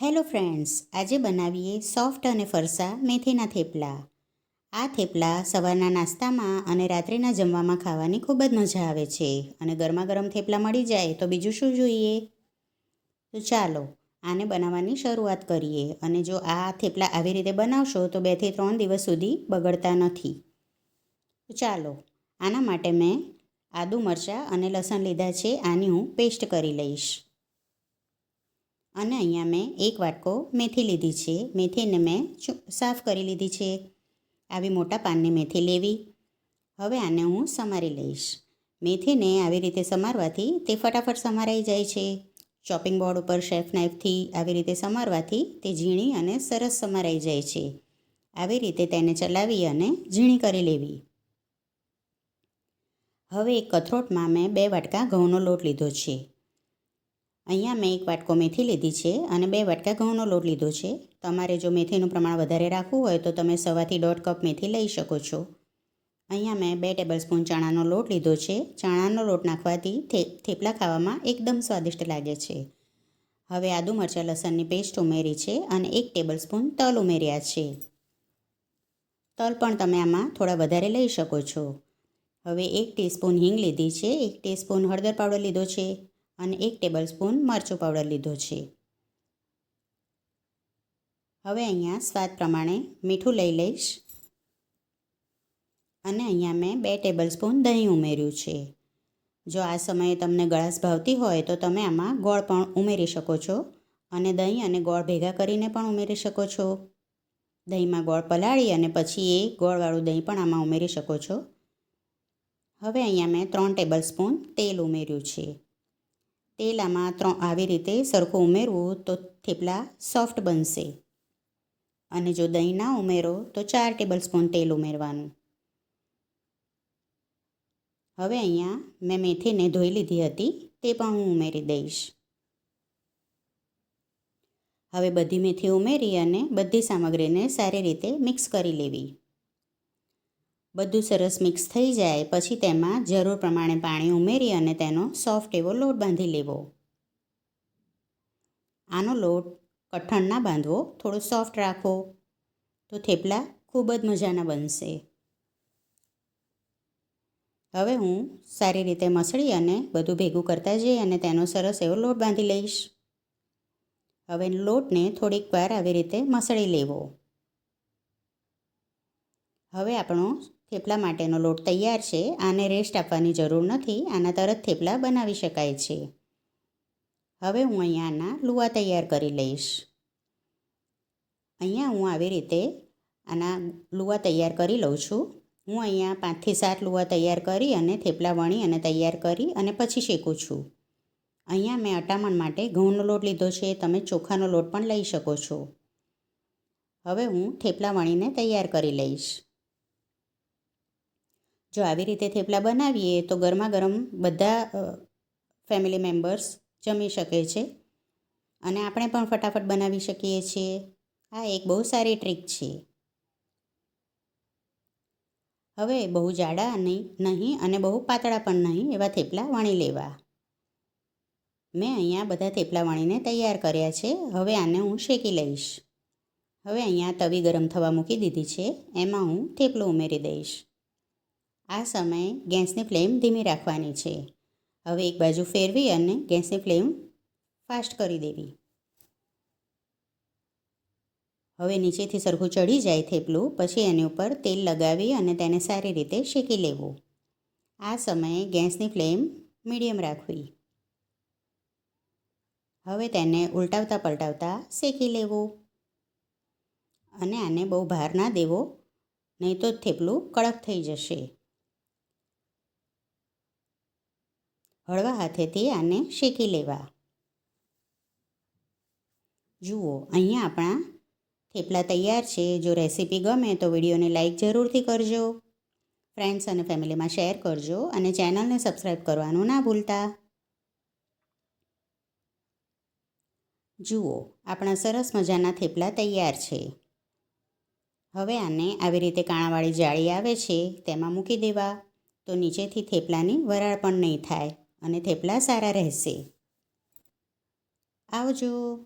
Hello friends, આજે બનાવીએ soft અને ફરસા મેથીના થેપલા. આ થેપલા સવારના નાસ્તામાં અને રાત્રિના જમવામાં ખાવાની ખૂબ જ મજા આવે છે અને ગરમા ગરમ થેપલા મળી જાય તો બીજું શું જોઈએ? તો ચાલો, આને બનાવવાની શરૂઆત કરીએ અને જો આ થેપલા આવી રીતે બનાવશો તો બેથી ત્રણ દિવસ સુધી બગડતા નથી. તો ચાલો, આના માટે મેં આદુ મરચાં અને લસણ લીધા છે, આની હું પેસ્ટ કરી લઈશ. અને અહીંયા મેં એક વાટકો મેથી લીધી છે. મેથીને મેં સાફ કરી લીધી છે. આવી મોટા પાનની મેથી લેવી. હવે આને હું સમારી લઈશ. મેથીને આવી રીતે સમારવાથી તે ફટાફટ સમારાઈ જાય છે. ચોપિંગ બોર્ડ ઉપર શેફ નાઇફથી આવી રીતે સમારવાથી તે ઝીણી અને સરસ સમારાઈ જાય છે. આવી રીતે તેને ચલાવી અને ઝીણી કરી લેવી. હવે એક કથરોટમાં મેં બે વાટકા ઘઉંનો લોટ લીધો છે. અહીંયા મેં એક વાટકો મેથી લીધી છે અને બે વાટકા ઘઉંનો લોટ લીધો છે. તમારે જો મેથીનું પ્રમાણ વધારે રાખવું હોય તો તમે સવાથી દોઢ કપ મેથી લઈ શકો છો. અહીંયા મેં બે ટેબલ સ્પૂન ચણાનો લોટ લીધો છે. ચણાનો લોટ નાખવાથી થેપલા ખાવામાં એકદમ સ્વાદિષ્ટ લાગે છે. હવે આદુ મરચાં લસણની પેસ્ટ ઉમેરી છે અને એક ટેબલ સ્પૂન તલ ઉમેર્યા છે. તલ પણ તમે આમાં થોડા વધારે લઈ શકો છો. હવે એક ટીસ્પૂન હિંગ લીધી છે. એક ટીસ્પૂન હળદર પાવડર લીધો છે. અને એક ટેબલ સ્પૂન મરચું પાવડર લીધો છે. હવે અહીંયા સ્વાદ પ્રમાણે મીઠું લઈ લઈશ. અને અહીંયા મેં બે ટેબલ સ્પૂન દહીં ઉમેર્યું છે. જો આ સમયે તમને ગળાશ ભાવતી હોય તો તમે આમાં ગોળ પણ ઉમેરી શકો છો અને દહીં અને ગોળ ભેગા કરીને પણ ઉમેરી શકો છો. દહીંમાં ગોળ પલાળી અને પછી એ ગોળવાળું દહીં પણ આમાં ઉમેરી શકો છો. હવે અહીંયા મેં ત્રણ ટેબલ સ્પૂન તેલ ઉમેર્યું છે. તેલ આમાં ત્રણ આવી રીતે સરખું ઉમેરવું તો થેપલા સોફ્ટ બનશે. અને જો દહીં ના ઉમેરો તો ચાર ટેબલ સ્પૂન તેલ ઉમેરવાનું. હવે અહીંયા મેં મેથીને ધોઈ લીધી હતી, તે પણ હું ઉમેરી દઈશ. હવે બધી મેથી ઉમેરી અને બધી સામગ્રીને સારી રીતે મિક્સ કરી લેવી. બધું સરસ મિક્સ થઈ જાય. પછી તેમાં જરૂર પ્રમાણે પાણી ઉમેરી અને તેનો સોફ્ટ એવો લોટ બાંધી લેવો. આનો લોટ કઠણ ના બાંધવો, થોડો સોફ્ટ રાખો તો થેપલા ખૂબ જ મજાના બનશે. હવે હું સારી રીતે મસળી અને બધું ભેગું કરતા જઈ અને તેનો સરસ એવો લોટ બાંધી લઈશ. હવે લોટને થોડીક વાર આવી રીતે મસળી લેવો. હવે આપણો થેપલા માટેનો લોટ તૈયાર છે. આને રેસ્ટ આપવાની જરૂર નથી. આના તરત થેપલા બનાવી શકાય છે. હવે હું અહીંયા આના લુવા તૈયાર કરી લઈશ. અહીંયા હું આવી રીતે આના લુવા તૈયાર કરી લઉં છું. હું અહીંયા પાંચથી સાત લુવા તૈયાર કરી અને થેપલા વણી અને તૈયાર કરી અને પછી શેકું છું. અહીંયા મેં અટામણ માટે ઘઉંનો લોટ લીધો છે. તમે ચોખાનો લોટ પણ લઈ શકો છો. હવે હું થેપલા વણીને તૈયાર કરી લઈશ. જો આવી રીતે થેપલા બનાવીએ તો ગરમા ગરમ બધા ફેમિલી મેમ્બર્સ જમી શકે છે. અને આપણે પણ ફટાફટ બનાવી શકીએ છીએ. આ એક બહુ સારી ટ્રીક છે. હવે બહુ જાડા નહીં નહીં અને બહુ પાતળા પણ નહીં એવા થેપલા વણી લેવા. મેં અહીંયા બધા થેપલા વણીને તૈયાર કર્યા છે. હવે આને હું શેકી લઈશ. હવે અહીંયા તવી ગરમ થવા મૂકી દીધી છે. એમાં હું થેપલું ઉમેરી દઈશ. આ સમયે ગેસની ફ્લેમ ધીમી રાખવાની છે. હવે એક બાજુ ફેરવી અને ગેસની ફ્લેમ ફાસ્ટ કરી દેવી. હવે નીચેથી સરખું ચડી જાય થેપલું, પછી એની ઉપર તેલ લગાવી અને તેને સારી રીતે શેકી લેવું. આ સમયે ગેસની ફ્લેમ મીડિયમ રાખવી. હવે તેને ઉલટાવતા પલટાવતા શેકી લેવું. અને આને બહુ ભાર ના દેવો, નહીં તો થેપલું કડક થઈ જશે. હળવા હાથેથી આને શેકી લેવા. જુઓ, અહીંયા આપણા થેપલા તૈયાર છે. જો રેસીપી ગમે તો વિડીયોને લાઇક જરૂરથી કરજો. ફ્રેન્ડ્સ અને ફેમિલીમાં શેર કરજો અને ચેનલને સબસ્ક્રાઈબ કરવાનું ના ભૂલતા. જુઓ, આપણા સરસ મજાના થેપલા તૈયાર છે. હવે આને આવી રીતે કાણાવાળી જાળી આવે છે, તેમાં મૂકી દેવા. તો નીચેથી થેપલાની વરાળ પણ નહીં થાય. અને થેપલા સારા રહેશે. આવજો.